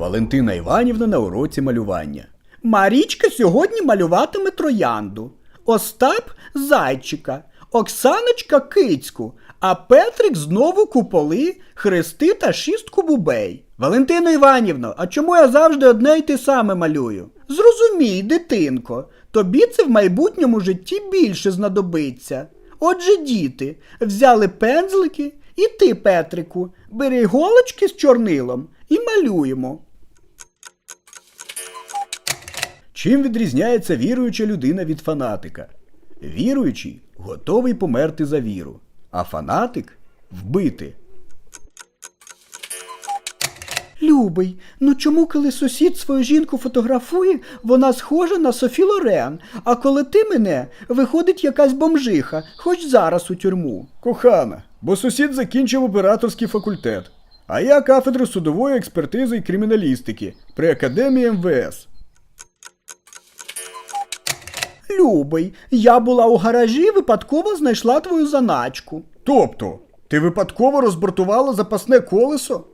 Валентина Іванівна на уроці малювання. Марічка сьогодні малюватиме троянду. Остап зайчика, Оксаночка кицьку, а Петрик знову куполи, хрести та шістку бубей. Валентино Іванівно, а чому я завжди одне й те саме малюю? Зрозумій, дитинко, тобі це в майбутньому житті більше знадобиться. Отже, діти, взяли пензлики, і ти, Петрику, бери голочки з чорнилом і малюємо. Чим відрізняється віруюча людина від фанатика? Віруючий готовий померти за віру, а фанатик вбити. Любий, ну чому, коли сусід свою жінку фотографує, вона схожа на Софі Лорен, а коли ти мене, виходить якась бомжиха, хоч зараз у тюрму. Кохана, бо сусід закінчив операторський факультет, а я кафедру судової експертизи і криміналістики при академії МВС. Любий, я була у гаражі і випадково знайшла твою заначку. Тобто, ти випадково розбортувала запасне колесо?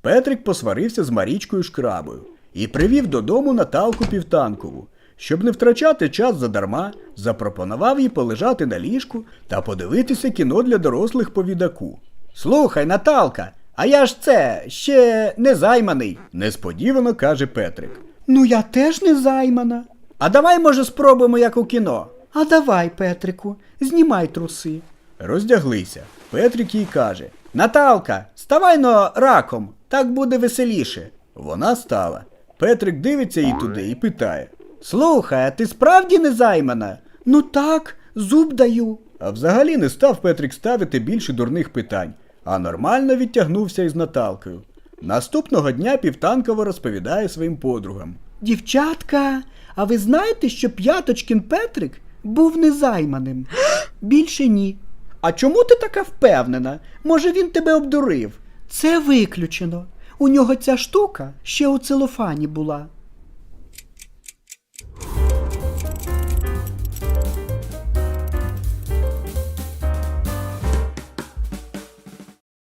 Петрик посварився з Марічкою Шкрабою і привів додому Наталку Півтанкову. Щоб не втрачати час задарма, запропонував їй полежати на ліжку та подивитися кіно для дорослих по відаку. Слухай, Наталка, а я ж це ще не займаний, несподівано каже Петрик. Ну я теж не займана. А давай, може, спробуємо, як у кіно. А давай, Петрику, знімай труси. Роздяглися. Петрик їй каже: Наталка, ставай но раком, так буде веселіше. Вона стала. Петрик дивиться їй туди і питає: Слухай, а ти справді не займана? Ну так, зуб даю. А взагалі не став Петрик ставити більше дурних питань, а нормально відтягнувся із Наталкою. Наступного дня Півтанкова розповідає своїм подругам. Дівчатка, а ви знаєте, що П'яточкін Петрик був незайманим? Більше ні. А чому ти така впевнена? Може, він тебе обдурив? Це виключено. У нього ця штука ще у целофані була.